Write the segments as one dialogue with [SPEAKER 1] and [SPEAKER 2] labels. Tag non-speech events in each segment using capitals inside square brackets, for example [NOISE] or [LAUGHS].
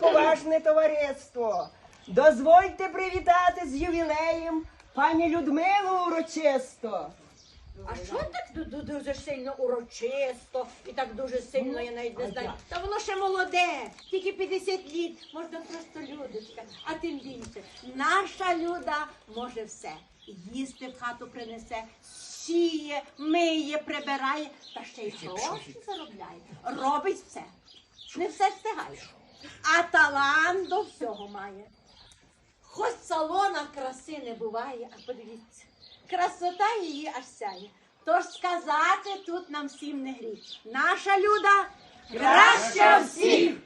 [SPEAKER 1] поважне товариство. Дозвольте привітати з ювілеєм пані Людмилу урочисто.
[SPEAKER 2] А що так ду- ду- дуже сильно урочисто і так дуже сильно, я навіть не знаю. Та воно ще молоде, тільки 50 літ, можна просто людочка. А тим більше, наша люда може все. Їсти в хату принесе, сіє, миє, прибирає, та ще й гроші заробляє. Робить все. Не все встигає. А талант до всього має. Хоч в салонах краси не буває, а подивіться, красота її аж сяє. Тож сказати тут нам всім не гріх. Наша люда краща всіх.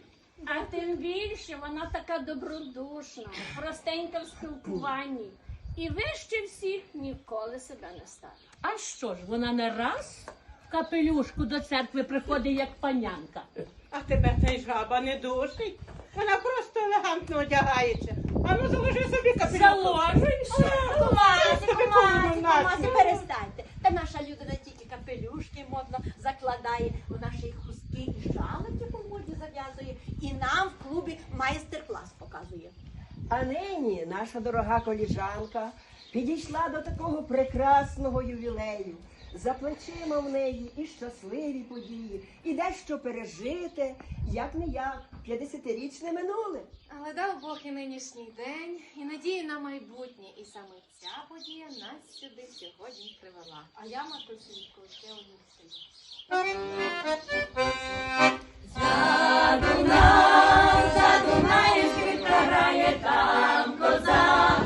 [SPEAKER 3] А тим більше вона така добродушна, простенька в спілкуванні. І вище всіх ніколи себе не ставить.
[SPEAKER 4] А що ж, вона не раз в капелюшку до церкви приходить як панянка.
[SPEAKER 5] А тебе цей жаба не душить. Вона просто елегантно одягається. А ну заложи собі капелюх.
[SPEAKER 4] Заложуйся.
[SPEAKER 2] Кумасі, кумасі,
[SPEAKER 5] комбінацію.
[SPEAKER 2] кумасі, перестаньте. Та наша люда не тільки капелюшки модно закладає, вона ще й хустки і шалики по моді зав'язує. І нам в клубі майстер-клас показує.
[SPEAKER 1] А нині наша дорога коліжанка підійшла до такого прекрасного ювілею. За плечима в неї і щасливі події, і дещо пережити, як не як, 50-річне минуле.
[SPEAKER 6] Але дав Бог і нинішній день, і надії на майбутнє. І саме ця подія нас сюди сьогодні привела. А я, матусенько, ще одну силу.
[SPEAKER 2] Там коза,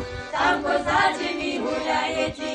[SPEAKER 2] козачий мій гуляє тільки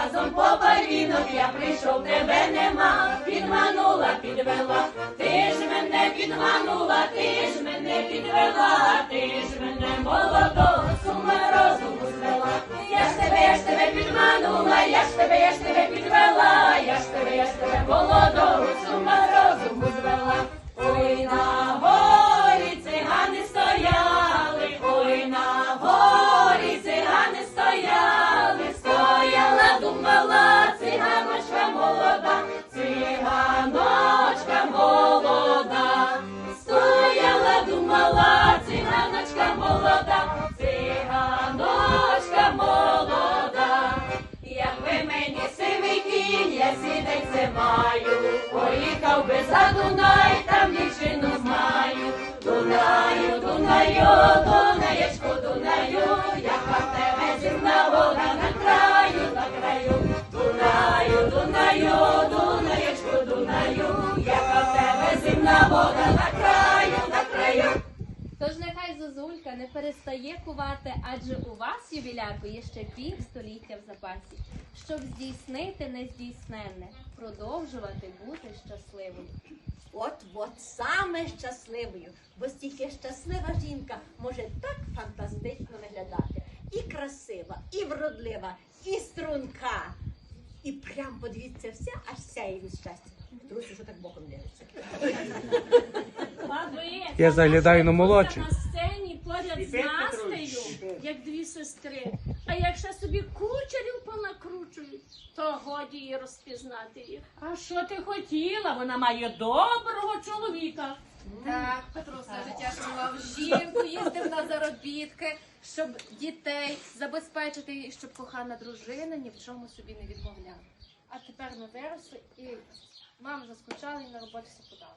[SPEAKER 2] разом по барвінок, я прийшов, тебе нема, підманула, підвела, ти ж мене підманула, ти ж мене підвела, ти ж мене молодого сума розуму звела. Я ж тебе, я ж тебе підманула, я ж тебе, я ж тебе підвела, я ж тебе, я ж тебе молодого сума розуму звела. Ой, на маю, поїхав би за Дунай, там дівчину знаю, Дунаю, Дунаю, Дунаєчко, Дунаю, яка в тебе зірна вода на краю, на краю, Дунаю, Дунаю, Дунаєчко, Дунаю, яка в тебе зірна вода на краю, на краю.
[SPEAKER 6] Тож нехай Зозулька не перестає кувати, адже у вас, ювіляку, є ще пів століття в запасі, щоб здійснити нездійсненне, продовжувати бути щасливою.
[SPEAKER 2] От от саме щасливою, бо стільки щаслива жінка може так фантастично виглядати. І красива, і вродлива, і струнка. І прям подивіться вся, аж сяє від щастя. Друзі, що так боком дивиться.
[SPEAKER 7] Я заглядаю на молодших.
[SPEAKER 3] Поряд з Настею, як дві сестри. А якщо собі кучерів понакручують, то годі і розпізнати їх.
[SPEAKER 4] А що ти хотіла? Вона має доброго чоловіка.
[SPEAKER 6] Так, Петро все життя шанував жінку, їздив на заробітки, щоб дітей забезпечити і щоб кохана дружина ні в чому собі не відмовляла. А тепер ми виросли і мама заскучала і на роботі все подала.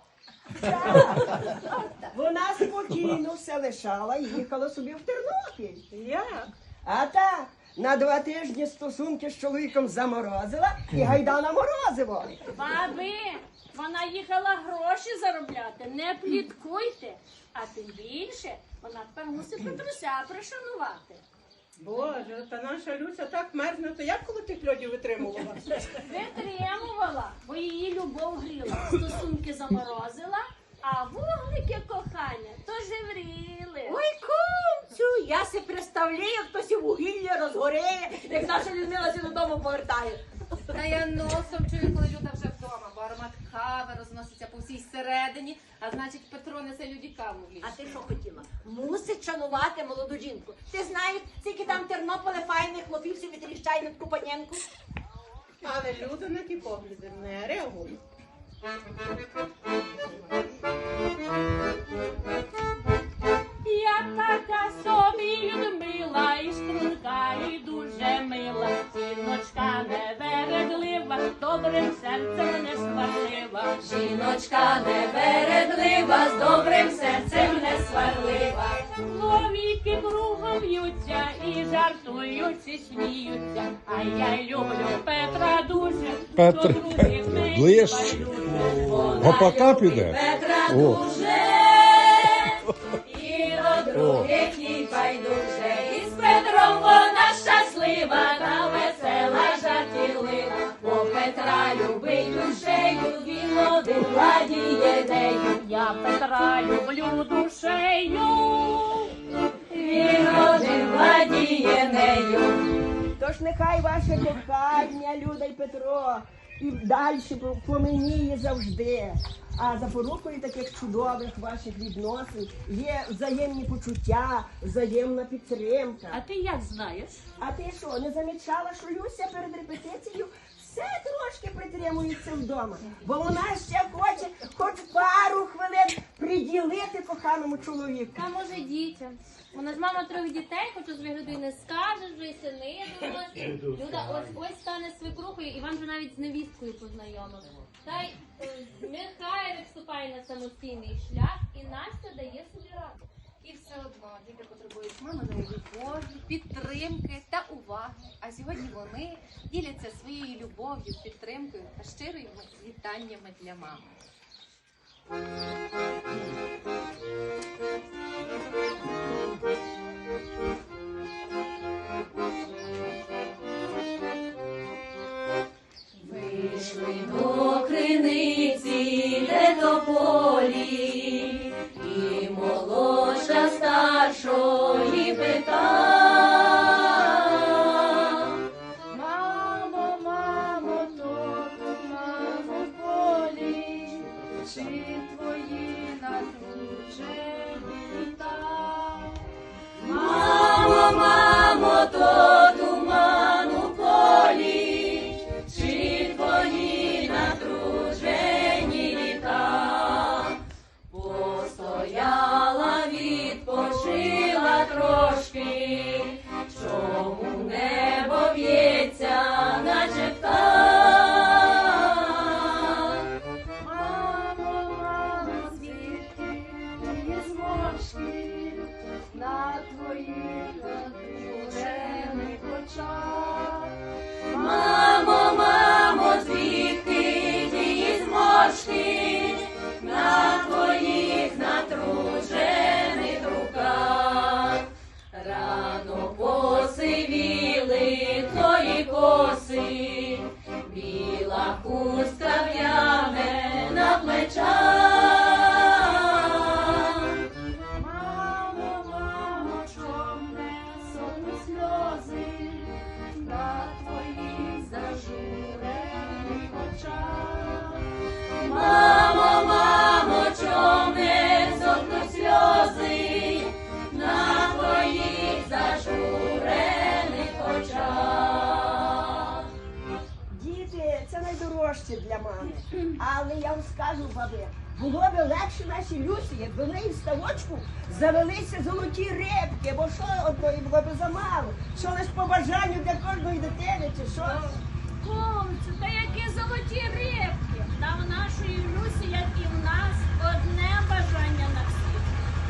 [SPEAKER 6] [LAUGHS]
[SPEAKER 1] Вона спокійно все лишала і їхала собі в Тернопіль.
[SPEAKER 5] Як?
[SPEAKER 1] А так, на два тижні стосунки з чоловіком заморозила і гайда на морозиво.
[SPEAKER 3] Баби, вона їхала гроші заробляти, не пліткуйте. А тим більше вона тепер мусить [CLEARS THROAT] Петруся пришанувати.
[SPEAKER 5] Боже, та наша Люся так мерзне, то як коли тих льодів витримувала?
[SPEAKER 3] Витримувала, бо її любов гріла, стосунки заморозила, а вуглики кохання то жевріли.
[SPEAKER 2] Ой, кумцю, я се представляю. завліє, хтось і вугілля розгоріє, як наша Людмила додому повертає.
[SPEAKER 6] Та я носом чую, коли Люда вже вдома, бо аромат кави всій середині, а значить Петро несе людікам ліс.
[SPEAKER 2] А ти що хотіла? Мусить шанувати молоду жінку. Ти знаєш, скільки там Тернополе файних хлопівців собі над Купаненку?
[SPEAKER 5] Але люди на ті погляди не реагують.
[SPEAKER 4] Я така собі Людмила, і струнка, і дуже мила. Жіночка невередлива, добрим серцем не сварлива.
[SPEAKER 2] Жіночка невередлива, з добрим серцем не сварлива.
[SPEAKER 4] Чоловіки кругом б'ються і жартують, і сміються. А я люблю Петра дуже,
[SPEAKER 7] Петр,
[SPEAKER 4] до других не
[SPEAKER 7] ближче.
[SPEAKER 4] байдуже.
[SPEAKER 7] Гопака піде.
[SPEAKER 2] Петра
[SPEAKER 7] О.
[SPEAKER 2] дуже, других байдуже. І з Петром вона щаслива, та весела жартівлива. Бо Петра любить душею, він один владіє нею.
[SPEAKER 4] Я Петра люблю душею.
[SPEAKER 2] Він один владіє нею.
[SPEAKER 1] Тож нехай ваше кохання, Люда Петро, і далі поменіє завжди. А запорукою таких чудових ваших відносин є взаємні почуття, взаємна підтримка.
[SPEAKER 4] А ти як знаєш?
[SPEAKER 1] А ти що, не замічала, що Люся перед репетицією все трошки притримується вдома? Бо вона ще хоче хоч пару хвилин приділити коханому чоловіку.
[SPEAKER 6] Та може дітям. Вона ж мама трьох дітей, хоч з вигляду і не скаже, вже і сини дорослі. Люда ось ось стане свекрухою, і вам же навіть з невісткою познайомили. Та й е, Михайлик вступає на самостійний шлях, і Настя дає собі раду. І все одно діти потребують маминої любові, підтримки та уваги. А сьогодні вони діляться своєю любов'ю, підтримкою та щирими вітаннями для мами.
[SPEAKER 2] Вийшли до криниці, де до полі, молодша старшої
[SPEAKER 1] Баби, було б легше нашій Люсі, якби в неї в ставочку завелися золоті рибки, бо що одної було б замало? Що лиш по бажанню для кожної дитини, чи що?
[SPEAKER 3] Кумцю, та які золоті рибки. Та в нашої Люсі, як і в нас, одне бажання на всіх.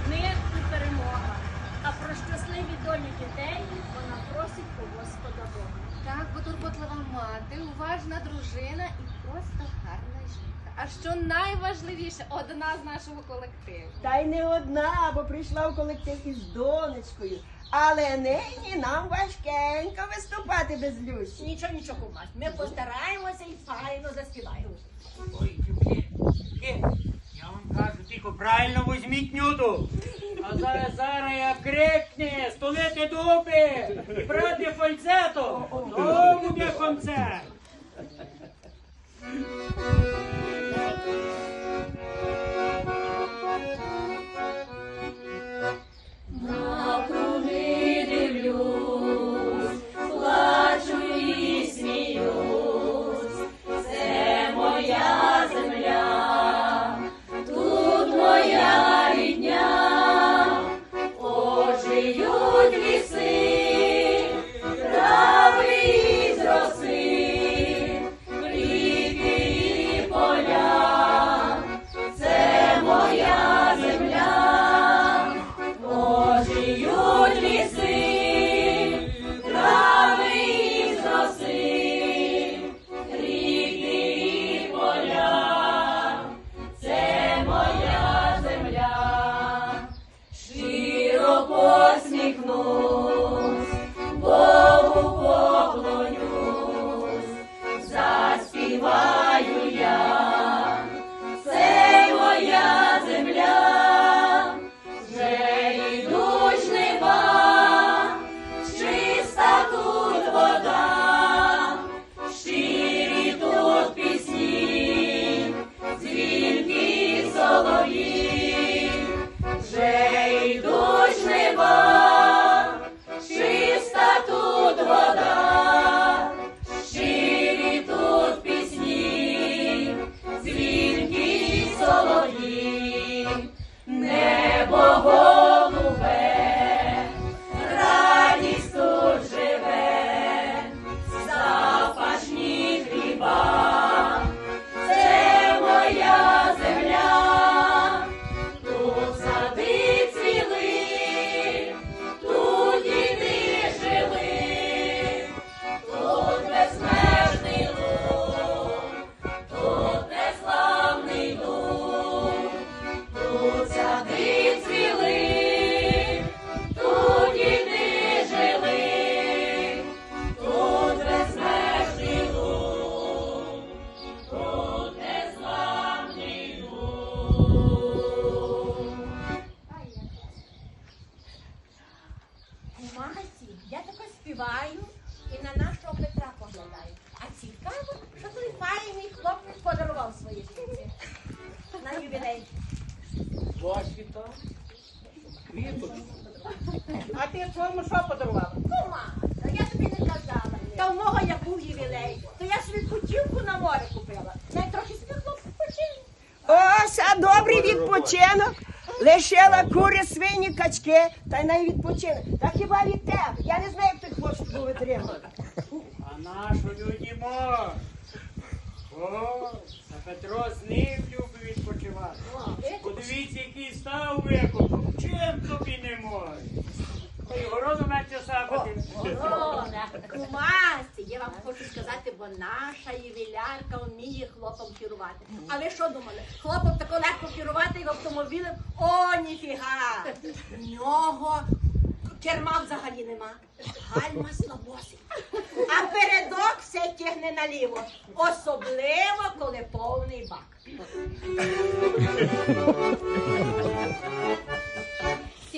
[SPEAKER 3] Мир і перемога. А про щасливі долі дітей вона просить у Господа Бога.
[SPEAKER 6] Так, бо турботлива мати, уважна дружина і просто гарна жінка. А що найважливіше, одна з нашого колективу.
[SPEAKER 1] Та й не одна, бо прийшла в колектив із донечкою. Але нині нам важкенько виступати без Люсі.
[SPEAKER 2] Нічого, нічого, кумась. Ми постараємося і файно заспіваємо.
[SPEAKER 8] Ой, дівки, дівки, я вам кажу, тільки правильно візьміть нюту. А зараз зараз я крикне, столити дуби і брати фальцето. То буде концерт.
[SPEAKER 2] Thank you. Кури, качки, та й най відпочинок. Та хіба від тебе? Я не знаю, як той хлопчик був витримати.
[SPEAKER 8] А нашу людімо. О, та Петро з ним любить відпочивати. Подивіться, який став викопав. Чим тобі не може? Та й городу менше сапати.
[SPEAKER 9] Кумасі, я вам хочу сказати, бо наша ювілярка вміє хлопом керувати. А ви що думали? Хлопом тако легко керувати і автомобілем? О, ніфіга! В нього керма взагалі нема. Гальма слабосить. А передок все тягне наліво. Особливо, коли повний бак.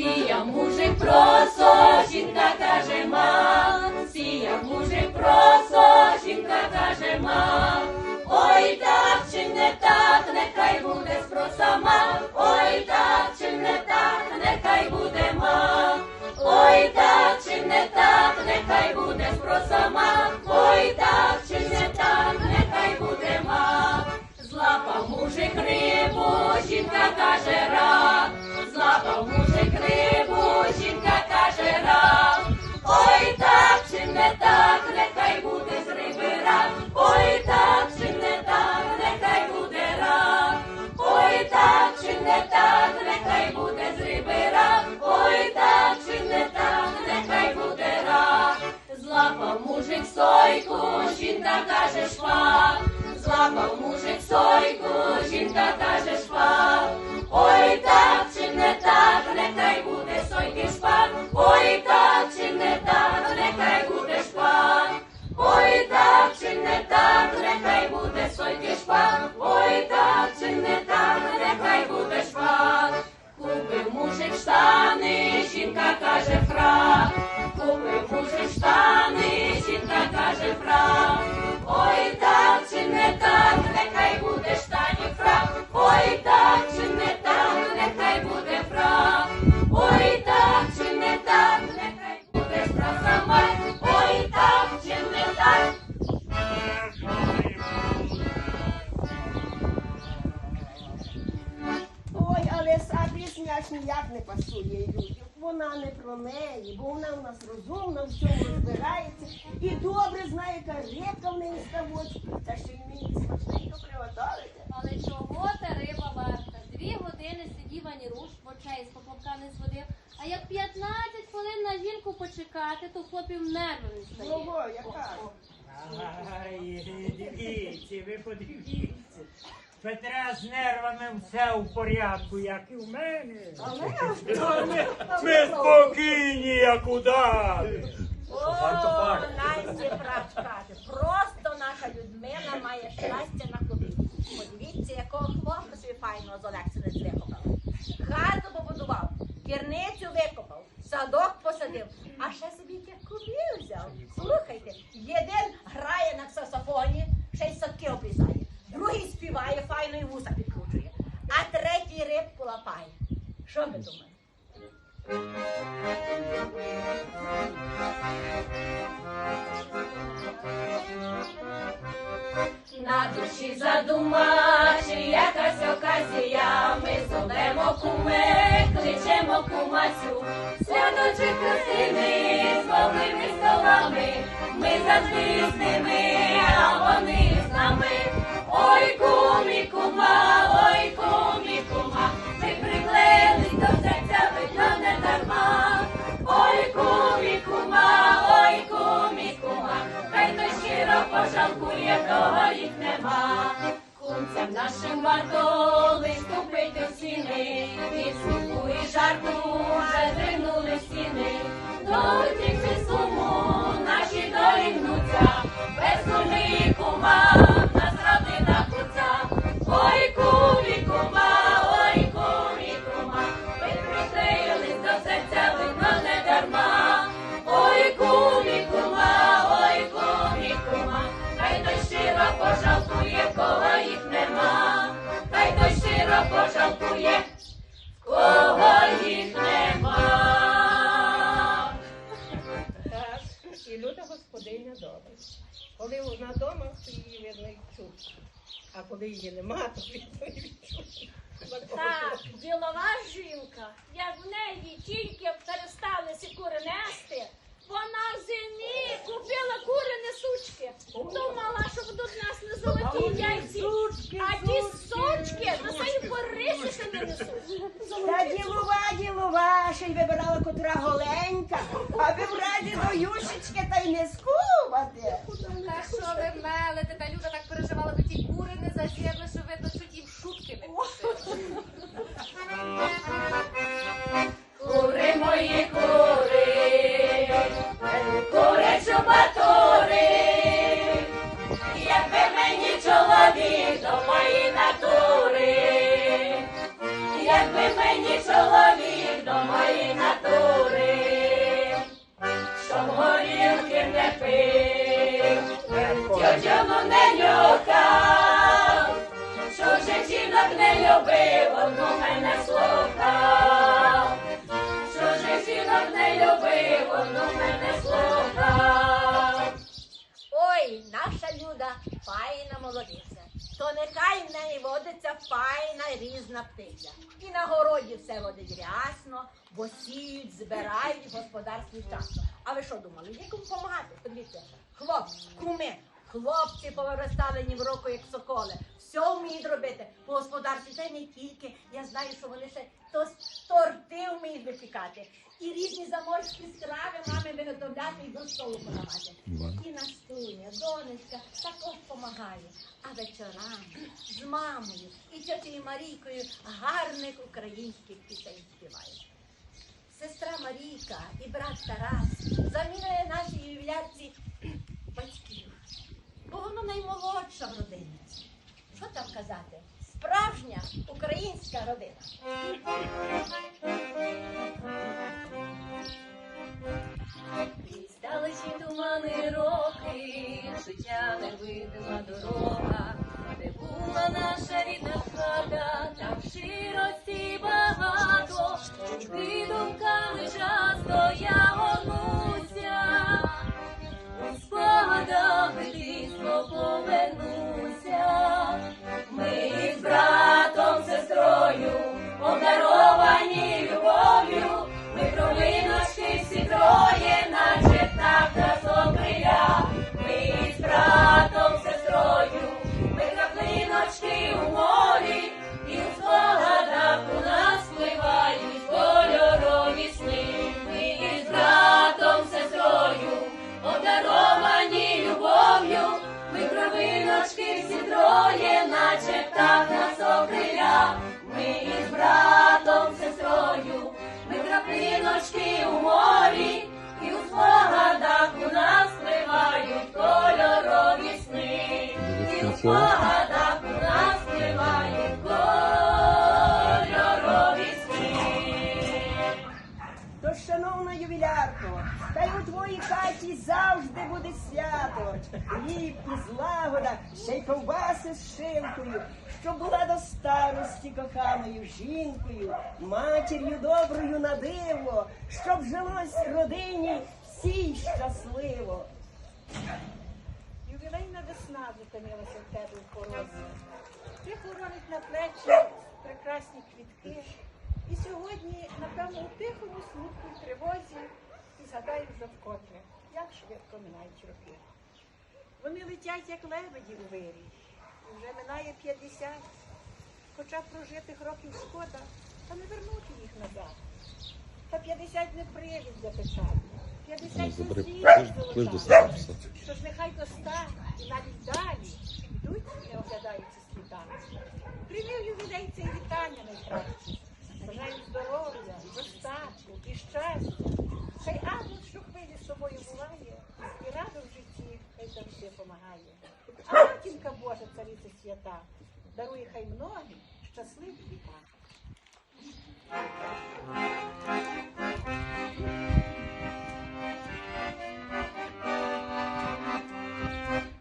[SPEAKER 10] Сіяв мужик просо, жінка каже ма, сіяв мужик просо, жінка каже ма. Ой, так чи не так, нехай буде спроса ма, ой, так чи не так, нехай буде ма. Ой, так чи не так, нехай буде спроса ма, ой, так чи не так, нехай буде ма. Злапав мужик рибу, жінка каже рак, мужик стойку, жінка каже шпа, зламав мужик стойку, жінка каже шпа, ой так чи не так, нехай буде стойкий шпа, ой так чи не так, нехай буде.
[SPEAKER 6] Почекати, то хлопів нерви не стає.
[SPEAKER 1] Ого, яка?
[SPEAKER 8] Ай, дивіться, ви подивіться. Петра з нервами все в порядку, як і в мене. Та [LAUGHS] Ми, ми спокійні, як удари.
[SPEAKER 9] О, Насті прачкати. Просто наша Людмила має щастя на хлопів. Подивіться, якого хлопця собі файного з Олексинець викопав. Хату побудував, керницю викопав, садок посадив, а ще собі кубів взяв. Слухайте, один грає на ксасофоні, ще садки обрізає, другий співає, файно і вуса підкручує, а третій рибку лапає. Що ви думаєте?
[SPEAKER 2] На душі задумачі якась оказія, ми зовемо куме, кличемо кумасю, красивий, з голими столами, ми завжди з ними, а вони з нами. Ой, кумі, кума, ой, кумі, кума, ми приклеїлись до серця, видно не дарма. Ой, кумі, кума, ой, кумі, кума, хай то щиро пожалкує, того їх нема. Кумцям нашим варто лиш купити сіни, від сміху і жарту стіни. До тільки
[SPEAKER 5] коли її нема, то і.
[SPEAKER 3] Так, ділова жінка, як в неї тільки перестали кури нести,
[SPEAKER 2] тютюну не нюхав, вже жінок не любив, одну мене слухав. Же жінок не любив, одну мене слухав.
[SPEAKER 9] Ой, наша люда файна молодиця. То нехай в неї водиться файна різна птиця. І на городі все родить рясно, бо сіють, збирають в господарстві вчасно. А ви що думали? Є кому допомагати? Подивіться, хлопці, куми, хлопці повиростали ні в року, як соколи. Все вміють робити по господарстві. Й не тільки. Я знаю, що вони ще то торти вміють випікати. І різні заморські страви мами виготовляти і до столу подавати. І Настуня, донечка також допомагає. А вечорами з мамою і тьотею Марійкою гарних українських пісень співають. Сестра Марійка і брат Тарас замінює нашій ювілярці бо вона наймолодша в родині. Що там казати? Справжня українська родина.
[SPEAKER 2] Далечі тумани роки, життя невидима дорога, де була наша рідна хата, там широці багато, ти думками часто я дитинство повернуся, ми із братом, сестрою, обдаровані
[SPEAKER 1] ювілярко, та й у твоїй хаті завжди буде свято. Хліб і злагода, ще й ковбаси з шинкою, щоб була до старості коханою жінкою, матір'ю доброю на диво, щоб жилось родині всій щасливо.
[SPEAKER 5] Ювілейна весна зупинилася в тебе в порозі. Ти хоронить на плечі прекрасні квітки. І сьогодні, напевно, у тихому смутку тривозі ти згадаєш вже вкотре, як швидко минають роки. Вони летять, як лебеді у вирій. І вже минає 50. Хоча прожитих років шкода, та не вернути їх назад. Та 50 не привід для печалі. 50 зустріч Тож нехай до ста і навіть далі йдуть і не оглядаються світами. Прийми в ювілей це вітання найкраще. Бажаю здоров'я, достатку і щастя. Хай ангел, що хвилі з собою буває, і радо в житті хай завжди помагає. А матінка Божа, цариця свята, дарує хай многі щасливі віка.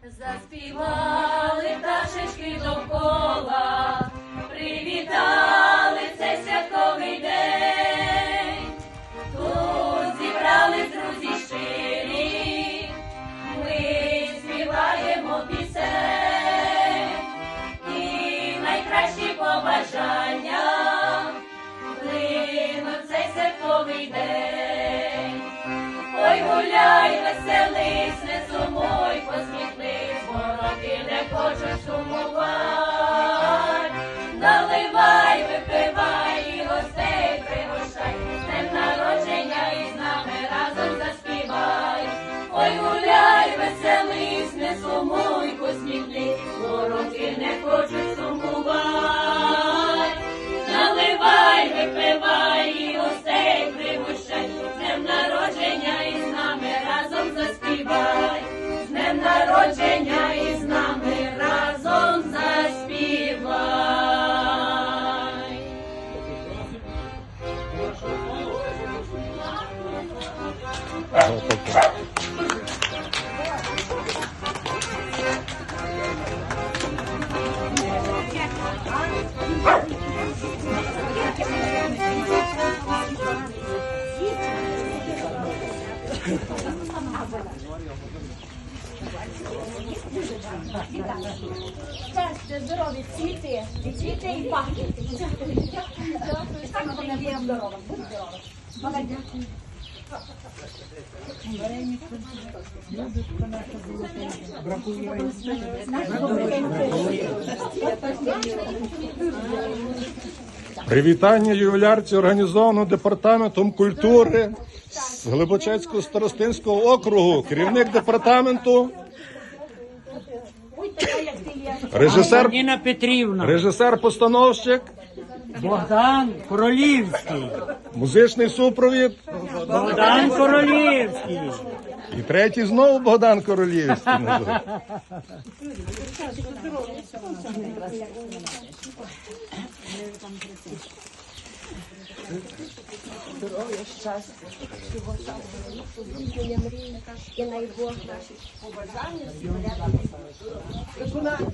[SPEAKER 2] Заспівали пташечки довкола, привітали день. Ой, гуляй, веселись, не сумуй, посміхнись, вороги не хочуть сумувати. Наливай, випивай і гостей пригощай, з днем народження і з нами разом заспівай. Ой, гуляй, веселись, не сумуй, посміхнись, вороги не хочуть сумувати. Наливай, випивай народження і з нами разом заспівай.
[SPEAKER 3] Щастя,
[SPEAKER 11] Привітання ювілярці організовано департаментом культури з Глибочецького старостинського округу. Керівник департаменту, режисер,
[SPEAKER 8] Ніна Петрівна,
[SPEAKER 11] режисер-постановщик,
[SPEAKER 8] Богдан Королівський,
[SPEAKER 11] музичний супровід.
[SPEAKER 8] Богдан Королівський.
[SPEAKER 11] І третій знову Богдан Королівський.
[SPEAKER 1] Здоров'я, щастя, всього самого, здійснення мрій, і най Бог наші побажання виконання.